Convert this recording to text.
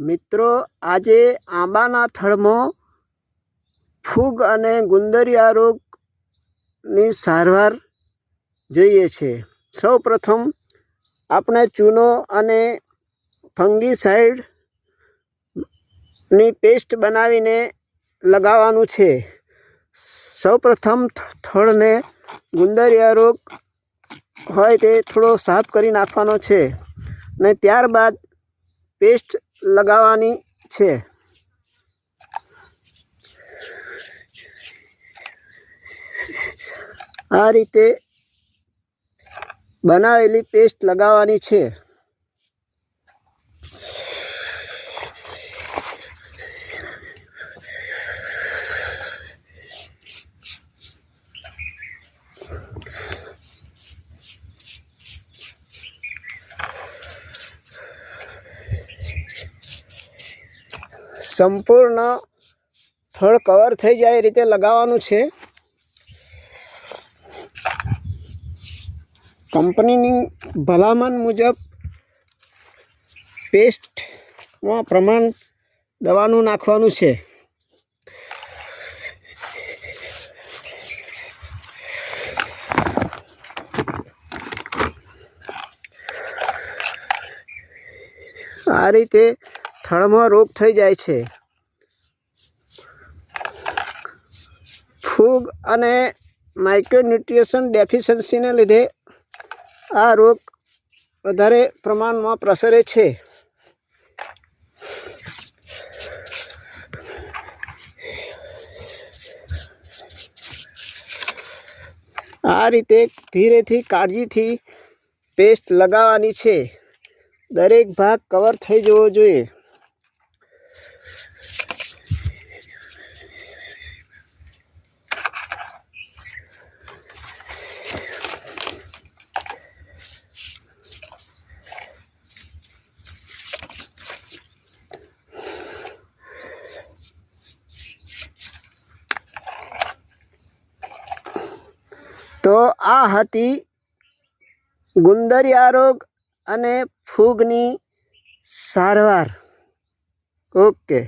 મિત્રો, આજે આંબાના થડમાં ફૂગ અને ગુંદરિયા રોગની સારવાર જોઈએ છે. સૌ પ્રથમ આપણે ચૂનો અને ફંગીસાઇડની પેસ્ટ બનાવીને લગાવવાનું છે. સૌ પ્રથમ થડને ગુંદરિયા રોગ હોય તે થોડો સાફ કરી નાખવાનો છે. ને ત્યારબાદ પેસ્ટ લગાવવાની છે. આ રીતે બનાવેલી પેસ્ટ લગાવવાની છે. સંપૂર્ણ થળ કવર થઈ જાય એ રીતે લગાવવાનું છે. કંપનીની ભલામણ મુજબ પેસ્ટમાં પ્રમાણ દવાનું નાખવાનું છે. આ રીતે થડમાં રોગ થઈ જાય છે. ફૂગ અને માઇક્રોન્યુટ્રિશન ડેફિશિયન્સીને લીધે આ રોગ વધારે પ્રમાણમાં પ્રસરે છે. આ રીતે ધીરેથી કાળજીથી પેસ્ટ લગાવવાની છે. દરેક ભાગ કવર થઈ જવો જોઈએ. તો આ હતી ગુંદરિયા રોગ અને ફૂગની સારવાર. ઓકે.